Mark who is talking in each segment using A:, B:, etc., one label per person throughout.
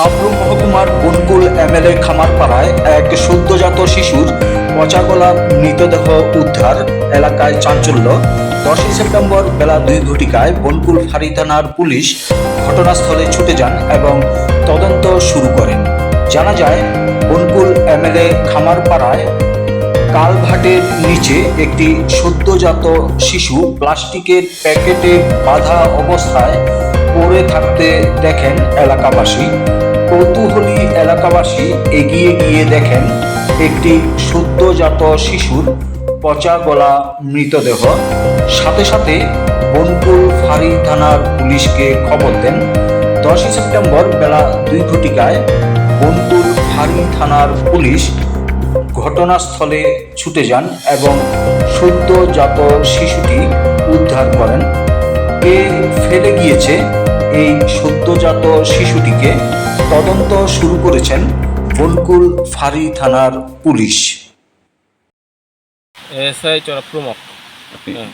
A: সাবরুম মহকুমার বনকুল এমএলএ খামারপাড়ায় এক সদ্যজাত শিশুর পচাগলা মৃতদেহ উদ্ধার এলাকায় চাঞ্চল্য। দশই সেপ্টেম্বর বেলা দুই ঘটিকায় বনকুল ফাঁড়ি থানার পুলিশ ঘটনাস্থলে ছুটে যান এবং তদন্ত শুরু করেন। জানা যায়, বনকুল এমএলএ খামারপাড়ায় কালভাটের নিচে একটি সদ্যজাত শিশু প্লাস্টিকের প্যাকেটে বাঁধা অবস্থায় পড়ে থাকতে দেখেন এলাকাবাসী। কৌতূহলী এলাকাবাসী এগিয়ে গিয়ে দেখেন একটি সদ্যজাত শিশুর পচা গলা মৃতদেহ। সাথে সাথে বনপুর ফাঁড়ি থানার পুলিশকে খবর দেন, দশই সেপ্টেম্বর বেলা দুই ঘটিকায় বনপুর ফাঁড়ি থানার পুলিশ ঘটনাস্থলে ছুটে যান এবং সদ্যজাত শিশুটি উদ্ধার করেন। কে ফেলে গিয়েছে এই সদ্যজাত শিশুটিকে তদন্ত শুরু করেছেন বনকুল ফাঁড়ি থানার পুলিশ।
B: এসআই চড়া প্রমুখ। হ্যাঁ,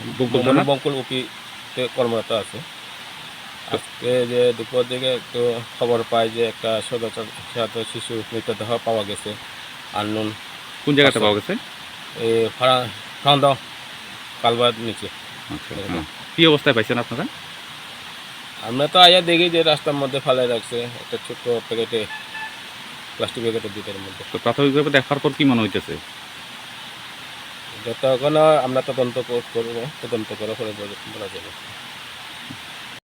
B: বঙ্কুল উপিতে কর্মরত আছে। আজকে যে দুপুর দিকে একটু খবর পাই যে একটা সদস্য শিশু মৃতদেহ পাওয়া গেছে আননুন।
C: কোন জায়গাতে পাওয়া গেছে?
B: এই ফাড়া ফাঁদা কালবার নিচে।
C: আচ্ছা। কি অবস্থায় পাইছেন আপনারা?
B: আমরা তো আয়া দেখি যে রাস্তার মধ্যে ফালাই রাখছে একটা ছোট্ট প্যাকেটে প্লাস্টিক প্যাকেটের ভিতরের মধ্যে।
C: তো প্রাথমিকভাবে দেখার পর কি মনে হইতেছে?
B: যতক্ষণ আমরা তদন্ত কর- করব তদন্ত করে পরে বলা যাবে।